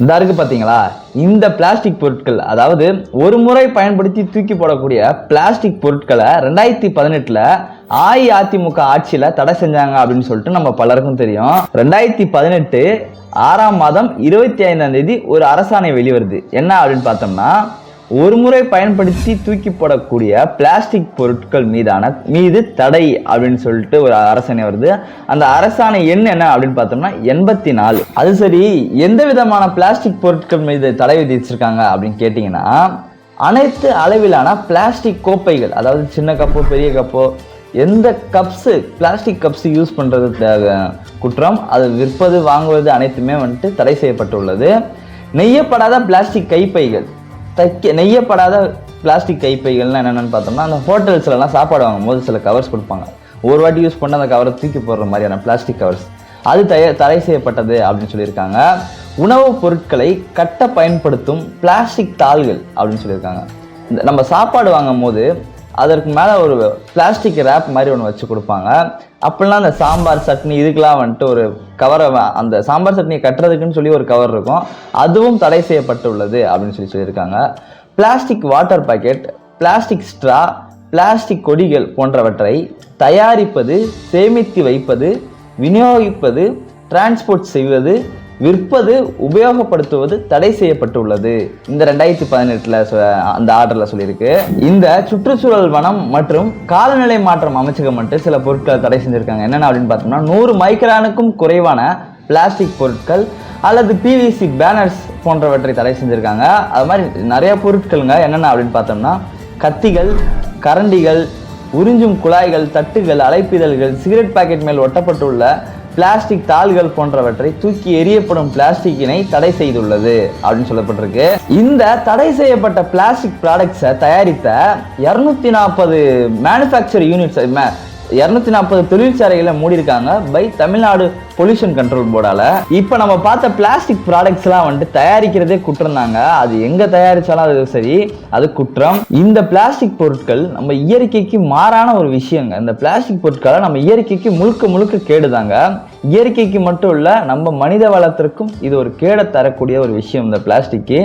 இந்த இருக்குது பார்த்தீங்களா இந்த பிளாஸ்டிக் பொருட்கள் அதாவது ஒரு முறை பயன்படுத்தி தூக்கி போடக்கூடிய பிளாஸ்டிக் பொருட்களை ரெண்டாயிரத்தி பதினெட்டில் அஇஅதிமுக ஆட்சியில் தடை செஞ்சாங்க அப்படின்னு சொல்லிட்டு நம்ம பலருக்கும் தெரியும். ரெண்டாயிரத்தி பதினெட்டு ஆறாம் மாதம் இருபத்தி ஐந்தாம் தேதி ஒரு அரசாணை வெளிவருது. என்ன அப்படின்னு பார்த்தோம்னா ஒரு முறை பயன்படுத்தி தூக்கி போடக்கூடிய பிளாஸ்டிக் பொருட்கள் மீதான மீது தடை அப்படின்னு சொல்லிட்டு ஒரு அரசாணை வருது. அந்த அரசாணை எண் என்ன அப்படின்னு பார்த்தோம்னா எண்பத்தி நாலு அது சரி எந்த விதமான பிளாஸ்டிக் பொருட்கள் மீது தடை விதிச்சிருக்காங்க அப்படின்னு கேட்டிங்கன்னா அனைத்து அளவிலான பிளாஸ்டிக் கோப்பைகள் அதாவது சின்ன கப்போ பெரிய கப்போ எந்த கப்ஸு பிளாஸ்டிக் கப்ஸு யூஸ் பண்ணுறது குற்றம் அது விற்பது வாங்குவது அனைத்துமே வந்துட்டு தடை செய்யப்பட்டுள்ளது. நெய்யப்படாத பிளாஸ்டிக் கைப்பைகள் தைக்க நெய்யப்படாத பிளாஸ்டிக் கைப்பைகள்லாம் என்னென்னு பார்த்தோம்னா அந்த ஹோட்டல்ஸ்லலாம் சாப்பாடு வாங்கும்போது சில கவர்ஸ் கொடுப்பாங்க. ஒரு வாட்டி யூஸ் பண்ண அந்த கவரை தூக்கி போடுற மாதிரியான பிளாஸ்டிக் கவர்ஸ் அது தய தடை செய்யப்பட்டது அப்படின்னு சொல்லியிருக்காங்க. உணவுப் பொருட்களை கட்ட பயன்படுத்தும் பிளாஸ்டிக் தாள்கள் அப்படின்னு சொல்லியிருக்காங்க. இந்த நம்ம சாப்பாடு வாங்கும் போது அதற்கு மேலே ஒரு பிளாஸ்டிக் ரேப் மாதிரி ஒன்று வச்சு கொடுப்பாங்க. அப்படிலாம் அந்த சாம்பார் சட்னி இதுக்கெலாம் வந்துட்டு ஒரு கவரை அந்த சாம்பார் சட்னியை கட்டுறதுக்குன்னு சொல்லி ஒரு கவர் இருக்கும். அதுவும் தடை செய்யப்பட்டுள்ளது அப்படின்னு சொல்லி சொல்லியிருக்காங்க. Plastic water packet plastic straw plastic கொடிகள் போன்றவற்றை தயாரிப்பது சேமித்து வைப்பது விநியோகிப்பது டிரான்ஸ்போர்ட் செய்வது விற்பது உபயோகப்படுத்துவது தடை செய்யப்பட்டுள்ளது. இந்த ரெண்டாயிரத்தி பதினெட்டுல அந்த ஆர்டர்ல சொல்லியிருக்கு. இந்த சுற்றுச்சூழல் வனம் மற்றும் காலநிலை மாற்றம் அமைச்சகம் மட்டும் சில பொருட்களை தடை செஞ்சிருக்காங்க. என்னென்ன அப்படின்னு பார்த்தோம்னா நூறு மைக்ரானுக்கும் குறைவான பிளாஸ்டிக் பொருட்கள் அல்லது பிவிசி பேனர்ஸ் போன்றவற்றை தடை செஞ்சிருக்காங்க. அது மாதிரி நிறைய பொருட்களுங்க. என்னென்ன அப்படின்னு பார்த்தோம்னா கத்திகள் கரண்டிகள் உறிஞ்சும் குழாய்கள் தட்டுகள் அலைப்பிதழ்கள் சிகரெட் பாக்கெட் மேல் ஒட்டப்பட்டுள்ள பிளாஸ்டிக் தாள்கள் போன்றவற்றை தூக்கி எரியப்படும் பிளாஸ்டிக்கினை தடை செய்துள்ளது அப்படின்னு சொல்லப்பட்டிருக்கு. இந்த தடை செய்யப்பட்ட பிளாஸ்டிக் ப்ராடக்ட்ஸை தயாரித்த இரநூத்தி நாற்பது மேனுஃபேக்சர் யூனிட்ஸ் இரநூத்தி நாற்பது தொழிற்சாலைகளை மூடியிருக்காங்க பை தமிழ்நாடு பொல்யூஷன் கண்ட்ரோல் போர்டால இப்போ நம்ம பார்த்த பிளாஸ்டிக் ப்ராடக்ட்ஸ்லாம் வந்துட்டு தயாரிக்கிறதே குற்றம் தாங்க அது எங்கே தயாரித்தாலும் அது சரி அது குற்றம். இந்த பிளாஸ்டிக் பொருட்கள் நம்ம இயற்கைக்கு மாறான ஒரு விஷயங்க. இந்த பிளாஸ்டிக் பொருட்களை நம்ம இயற்கைக்கு முழுக்க முழுக்க கேடுதாங்க. இயற்கைக்கு மட்டும் இல்லை நம்ம மனித வளத்திற்கும் இது ஒரு கேடை தரக்கூடிய ஒரு விஷயம் இந்த பிளாஸ்டிக்கு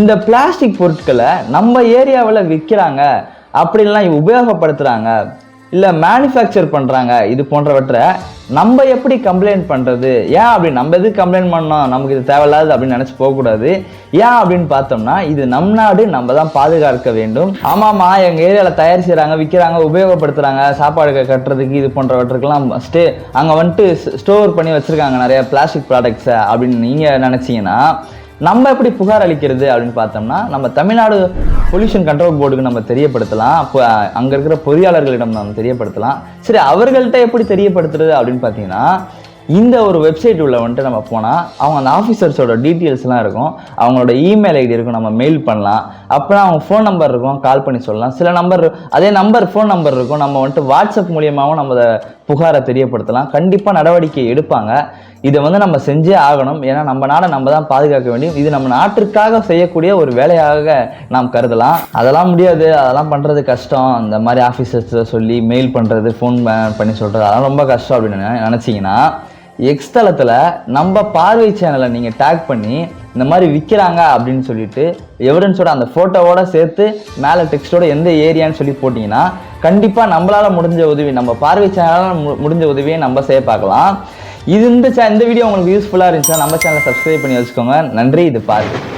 இந்த பிளாஸ்டிக் பொருட்களை நம்ம ஏரியாவில் விற்கிறாங்க. அப்படின்லாம் உபயோகப்படுத்துகிறாங்க இல்லை மேனுஃபேக்சர் பண்ணுறாங்க இது போன்றவற்றை நம்ம எப்படி கம்ப்ளைண்ட் பண்ணுறது ஏன் அப்படி நம்ம எதுக்கு கம்ப்ளைண்ட் பண்ணோம்? நமக்கு இது தேவையில்லாது அப்படின்னு நினச்சி போகக்கூடாது. ஏன் அப்படின்னு பார்த்தோம்னா இது நம் நாடு நம்ம தான் பாதுகாக்க வேண்டும். ஆமாம்மா எங்கள் ஏரியாவில் தயார் செய்கிறாங்க விற்கிறாங்க உபயோகப்படுத்துகிறாங்க சாப்பாடு கட்டுறதுக்கு இது போன்றவற்றுக்கெல்லாம் ஸ்டே அங்கே வந்துட்டு ஸ்டோர் பண்ணி வச்சுருக்காங்க நிறைய பிளாஸ்டிக் ப்ராடக்ட்ஸை அப்படின்னு நீங்கள் நினச்சிங்கன்னா நம்ம எப்படி புகார் அளிக்கிறது அப்படின்னு பார்த்தோம்னா நம்ம தமிழ்நாடு பொல்யூஷன் கண்ட்ரோல் போர்டுக்கு நம்ம தெரியப்படுத்தலாம். அப்போ அங்கே இருக்கிற பொறியாளர்களிடம் நம்ம தெரியப்படுத்தலாம். சரி அவர்கள்ட்ட எப்படி தெரியப்படுத்துறது அப்படின்னு பார்த்தீங்கன்னா இந்த ஒரு வெப்சைட் உள்ள வந்துட்டு நம்ம போனால் அவங்க அந்த ஆஃபீஸர்ஸோட டீட்டெயில்ஸ்லாம் இருக்கும். அவங்களோட இமெயில் ஐடி இருக்கும் நம்ம மெயில் பண்ணலாம். அப்புறம் அவங்க ஃபோன் நம்பர் இருக்கும் கால் பண்ணி சொல்லலாம். சில நம்பர் அதே நம்பர் ஃபோன் நம்பர் இருக்கும். நம்ம வந்துட்டு வாட்ஸ்அப் மூலியமாகவும் நம்ம புகாரை தெரியப்படுத்தலாம். கண்டிப்பாக நடவடிக்கை எடுப்பாங்க. இதை வந்து நம்ம செஞ்சே ஆகணும். ஏன்னா நம்ம நாடை நம்ம தான் பாதுகாக்க வேண்டியும் இது நம்ம நாட்டிற்காக செய்யக்கூடிய ஒரு வேலையாக நாம் கருதலாம். அதெல்லாம் முடியாது. அதெல்லாம் பண்ணுறது கஷ்டம். இந்த மாதிரி ஆஃபீஸர்ஸை சொல்லி மெயில் பண்ணுறது ஃபோன் பண்ணி சொல்கிறது அதெல்லாம் ரொம்ப கஷ்டம் அப்படின்னு நினச்சிங்கன்னா எக்ஸ் தளத்தில் நம்ம பார்வை சேனலை நீங்கள் டேக் பண்ணி இந்த மாதிரி விற்கிறாங்க அப்படின்னு சொல்லிட்டு எவிடன்ஸோட அந்த ஃபோட்டோவோட சேர்த்து மேலே டெக்ஸ்டோட எந்த ஏரியான்னு சொல்லி போட்டிங்கன்னா கண்டிப்பாக நம்மளால் முடிஞ்ச உதவி நம்ம பார்வை சேனலால் முடிஞ்ச உதவியை நம்ம செய்ய பார்க்கலாம். இது இந்த இந்த வீடியோ உங்களுக்கு யூஸ்ஃபுல்லாக இருந்துச்சுன்னா நம்ம சேனலை சப்ஸ்கிரைப் பண்ணி வச்சுக்கோங்க. நன்றி இது பாருங்கள்